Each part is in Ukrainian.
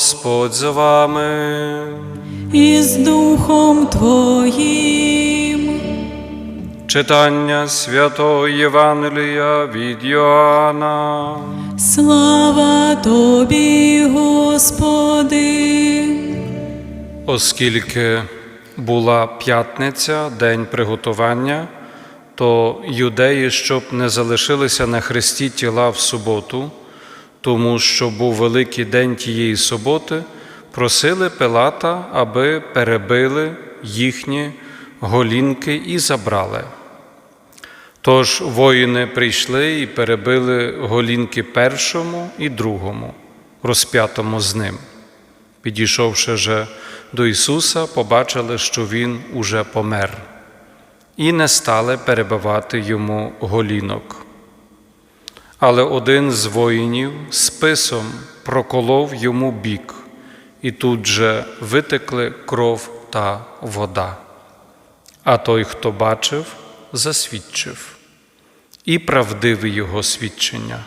Господь з вами. і з Духом Твоїм. Читання святого Євангелія від Йоанна. Слава Тобі, Господи. Оскільки була п'ятниця, день приготування, то юдеї, щоб не залишилися на хресті тіла в суботу, тому що був великий день тієї суботи, просили Пилата, аби перебили їхні голінки і забрали. Тож воїни прийшли і перебили голінки першому і другому, розп'ятому з ним. Підійшовши же до Ісуса, побачили, що Він уже помер, і не стали перебивати йому голінок. Але один з воїнів списом проколов йому бік, і тут же витекли кров та вода. А той, хто бачив, засвідчив, і правдиве його свідчення.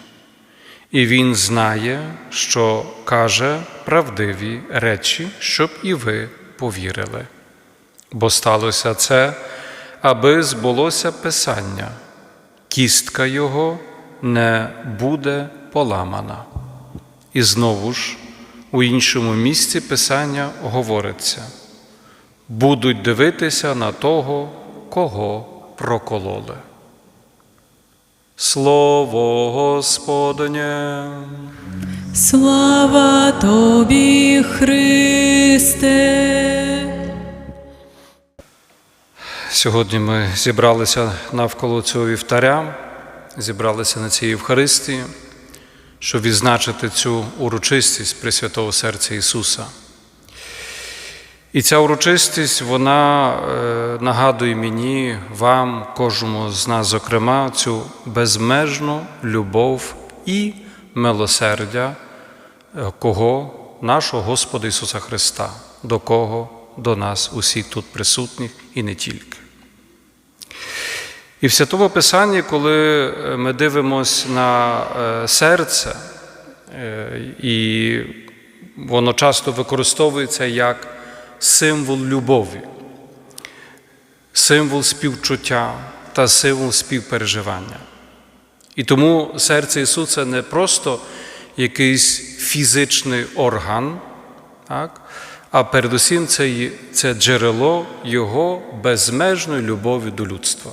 І він знає, що каже правдиві речі, щоб і ви повірили. Бо сталося це, аби збулося Писання, кістка його не буде поламана. І знову ж у іншому місці Писання говориться: будуть дивитися на того, кого прокололи. Слово Господнє. Слава Тобі, Христе. Сьогодні ми зібралися навколо цього вівтаря, зібралися на цій Євхаристії, щоб відзначити цю урочистість Пресвятого Серця Ісуса. І ця урочистість, вона е, нагадує мені, вам, кожному з нас, зокрема, цю безмежну любов і милосердя е, кого? Нашого Господа Ісуса Христа, до кого? До нас, усіх тут присутніх і не тільки. І в Святому Писанні, коли е, ми дивимося на е, серце, е, і воно часто використовується як символ любові, символ співчуття та символ співпереживання. І тому серце Ісуса не просто якийсь фізичний орган, так? а передусім це, це джерело Його безмежної любові до людства,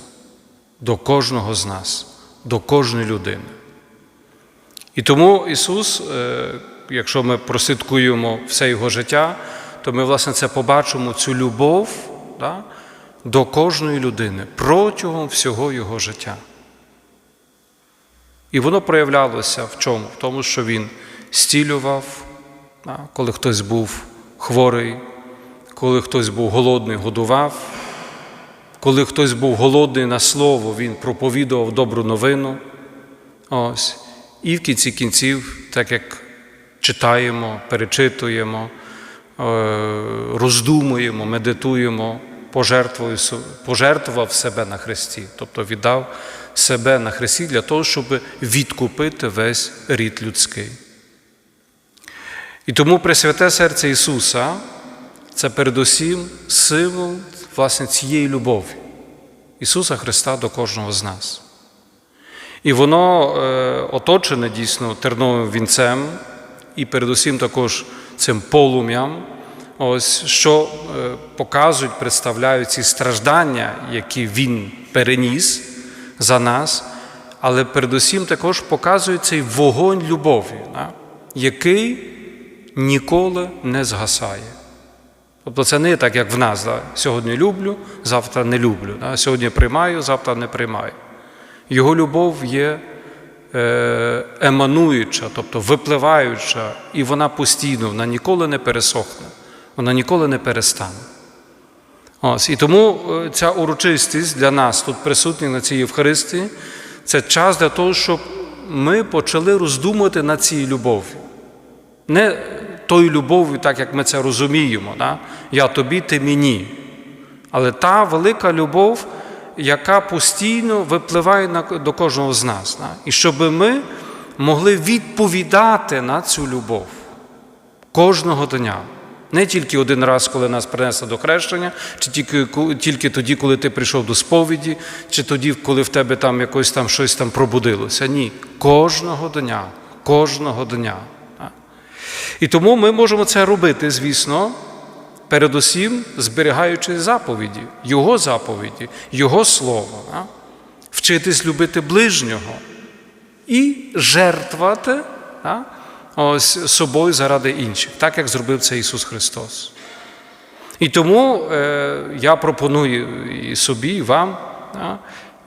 до кожного з нас, до кожної людини. І тому Ісус, е, якщо ми прослідкуємо все Його життя, то ми, власне, це побачимо цю любов да, до кожної людини протягом всього Його життя. І воно проявлялося в чому? В тому, що Він стілював, да, коли хтось був хворий, коли хтось був голодний, годував, коли хтось був голодний на слово, він проповідував добру новину. Ось. І в кінці кінців, так як читаємо, перечитуємо, е, роздумуємо, медитуємо, пожертвував себе на Христі, тобто віддав себе на Христі для того, щоб відкупити весь рід людський. І тому Пресвяте серце Ісуса це передусім символ власне цієї любові Ісуса Христа до кожного з нас. І воно е, оточене дійсно терновим вінцем, і передусім також цим полум'ям, ось, що е, показують, представляють ці страждання, які Він переніс за нас, але передусім також показують цей вогонь любові, да, який ніколи не згасає. Тобто це не так, як в нас. Да? Сьогодні люблю, завтра не люблю. Да? Сьогодні приймаю, завтра не приймаю. Його любов є е, емануюча, тобто випливаюча, і вона постійно, вона ніколи не пересохне, вона ніколи не перестане. Ось, і тому е, ця урочистість для нас, тут присутні на цій Євхаристії, це час для того, щоб ми почали роздумувати над цією любов'ю. Не тою любов'ю, так як ми це розуміємо, да? я тобі, ти мені. Але та велика любов, яка постійно випливає на- до кожного з нас. Да? І щоб ми могли відповідати на цю любов. Кожного дня. Не тільки один раз, коли нас принесли до хрещення, чи тільки, тільки тоді, коли ти прийшов до сповіді, чи тоді, коли в тебе там якось там щось там пробудилося. Ні. Кожного дня. Кожного дня. І тому ми можемо це робити, звісно, передусім зберігаючи заповіді, Його заповіді, Його Слово, да? вчитись любити ближнього і жертвувати да? ось, собою заради інших, так як зробив це Ісус Христос. І тому е, я пропоную і собі, і вам.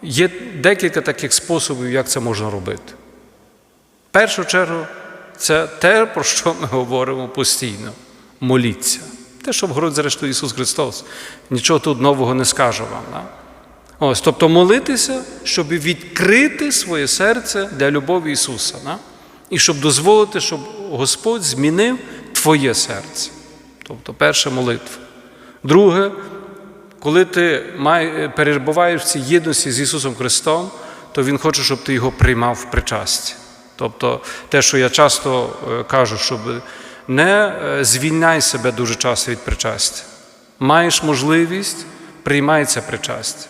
Є декілька таких способів, як це можна робити. В першу чергу, це те, про що ми говоримо постійно. Моліться. Те, що говорить, зрештою, Ісус Христос. Нічого тут нового не скажу вам. Да? Ось, тобто молитися, щоб відкрити своє серце для любові Ісуса. Да? І щоб дозволити, щоб Господь змінив твоє серце. Тобто, перша молитва. Друге, коли ти перебуваєш в цій єдності з Ісусом Христом, то Він хоче, щоб ти його приймав в причасті. Тобто те, що я часто е, кажу, щоб не е, звільняй себе дуже часто від причастя. Маєш можливість, приймай це причастя.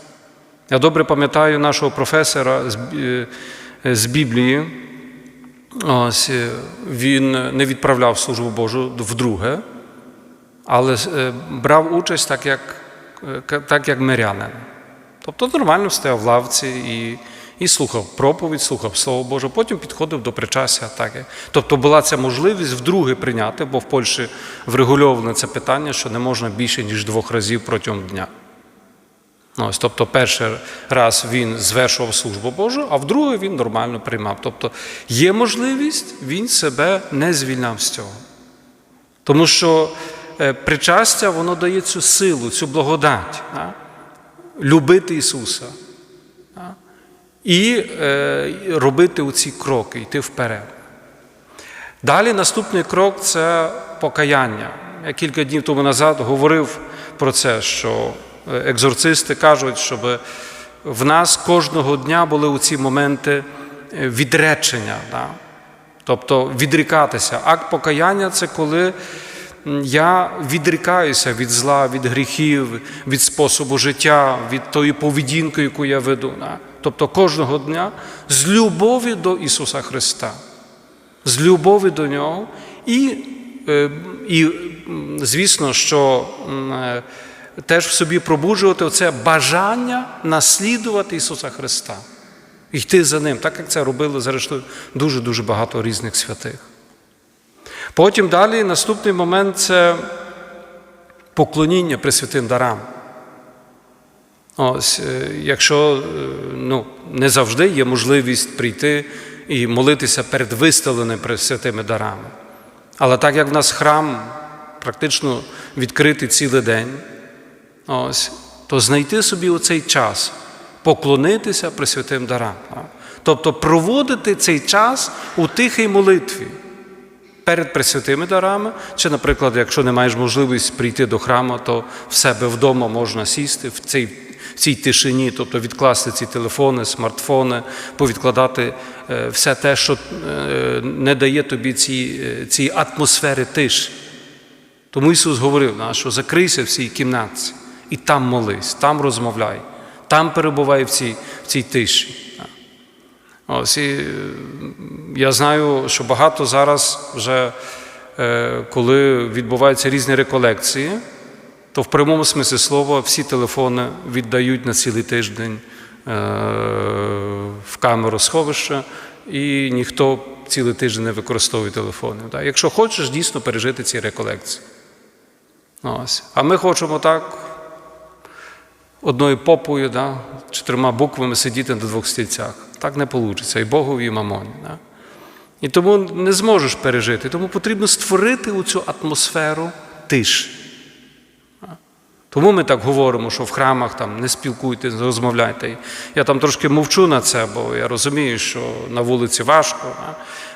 Я добре пам'ятаю нашого професора з, е, Біблії. Ось, він не відправляв службу Божу вдруге, але брав участь так, як, так, як мирянин. Тобто нормально стояв в лавці і, і слухав проповідь, слухав Слово Боже, потім підходив до причастя. Так. Тобто була ця можливість вдруге прийняти, бо в Польщі врегульоване це питання, що не можна більше, ніж двох разів протягом дня. Ну, Ось, тобто, перший раз він звершував службу Божу, а вдруге він нормально приймав. Тобто є можливість, він себе не звільняв з цього. Тому що е, причастя воно дає цю силу, цю благодать. Да? Любити Ісуса. І е, робити оці кроки, йти вперед. Далі наступний крок це покаяння. Я кілька днів тому назад говорив про це, що е, екзорцисти кажуть, щоб в нас кожного дня були у ці моменти е, відречення. Да? Тобто відрікатися. Акт покаяння це коли я відрікаюся від зла, від гріхів, від способу життя, від тої поведінки, яку я веду. Да? Тобто кожного дня з любові до Ісуса Христа з любові до нього, і, е, і звісно, що е, теж в собі пробуджувати це бажання наслідувати Ісуса Христа, йти за Ним, так як це робили зрештою дуже-дуже багато різних святих. Потім далі наступний момент це поклоніння Пресвятим дарам. Ось, е, якщо е, ну, не завжди є можливість прийти і молитися перед виставленими святими дарами. Але так як в нас храм практично відкритий цілий день, ось, то знайти собі оцей час, поклонитися Пресвятим дарам. Тобто проводити цей час у тихій молитві перед пресвятими дарами, чи, наприклад, якщо не маєш можливість прийти до храму, то в себе вдома можна сісти в цій, в цій тишині, тобто відкласти ці телефони, смартфони, повідкладати е, все те, що е, не дає тобі ці, е, цієї атмосфери тиші. Тому Ісус говорив, що закрийся в цій кімнатці і там молись, там розмовляй, там перебувай в цій, в цій тиші. Ось і я знаю, що багато зараз вже, коли відбуваються різні реколекції, то в прямому смислі слова всі телефони віддають на цілий тиждень е, в камеру сховища, і ніхто цілий тиждень не використовує телефони. Якщо хочеш дійсно пережити ці реколекції. Ось. А ми хочемо так одною попою, да, чотирма буквами сидіти на двох стільцях. Так не вийде. І Богу, і мамоні. Да. І тому не зможеш пережити. Тому потрібно створити цю атмосферу тиші. Тому ми так говоримо, що в храмах там не спілкуйтесь, не розмовляйте. Я там трошки мовчу на це, бо я розумію, що на вулиці важко.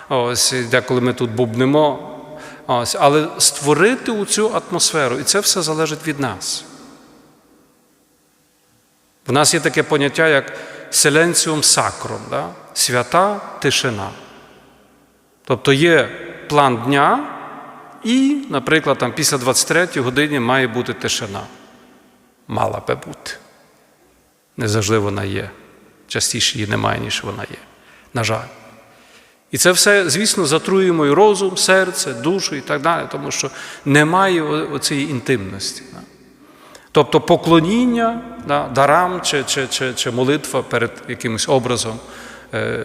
Ось деколи ми тут бубнемо. Ось, але створити у цю атмосферу, і це все залежить від нас. В нас є таке поняття, як селенціум сакром, да? свята тишина. Тобто є план дня, і, наприклад, там, після 23 години має бути тишина. Мала би бути. Не завжди вона є. Частіше її немає, ніж вона є. На жаль. І це все, звісно, затрує мій розум, серце, душу і так далі, тому що немає оцієї інтимності. Тобто поклоніння да, дарам чи, чи, чи, чи молитва перед якимось образом, е,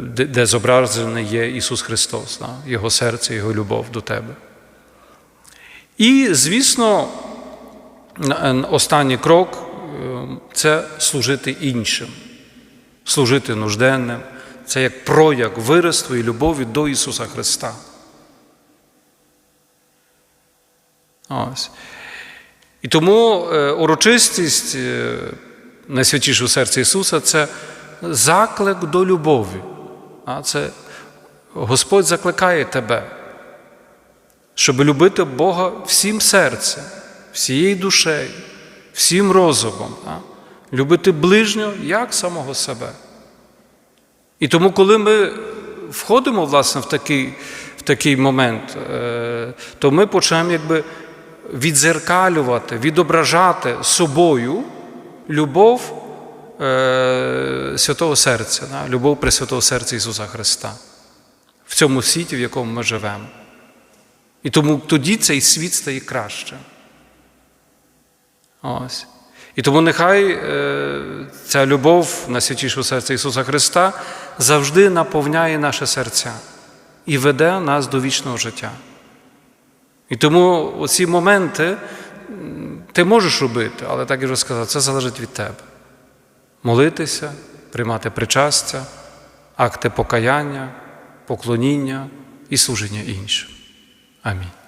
де, де зображений є Ісус Христос, да, Його серце, Його любов до тебе. І, звісно, останній крок е, це служити іншим, служити нужденним. Це як прояв вираз твоєї любові до Ісуса Христа. Ось. І тому е, урочистість е, найсвятішого серця Ісуса це заклик до любові. А це Господь закликає тебе, щоб любити Бога всім серцем, всією душею, всім розумом, любити ближнього як самого себе. І тому, коли ми входимо власне, в такий, в такий момент, е, то ми почнемо якби відзеркалювати, відображати собою любов е, Святого Серця, любов Пресвятого Серця Ісуса Христа в цьому світі, в якому ми живемо. І тому тоді цей світ стає кращим. Ось. І тому нехай е, ця любов на святішого серця Ісуса Христа завжди наповняє наше серця і веде нас до вічного життя. І тому оці моменти ти можеш робити, але так я вже сказав, це залежить від тебе. Молитися, приймати причастя, акти покаяння, поклоніння і служіння іншим. Амінь.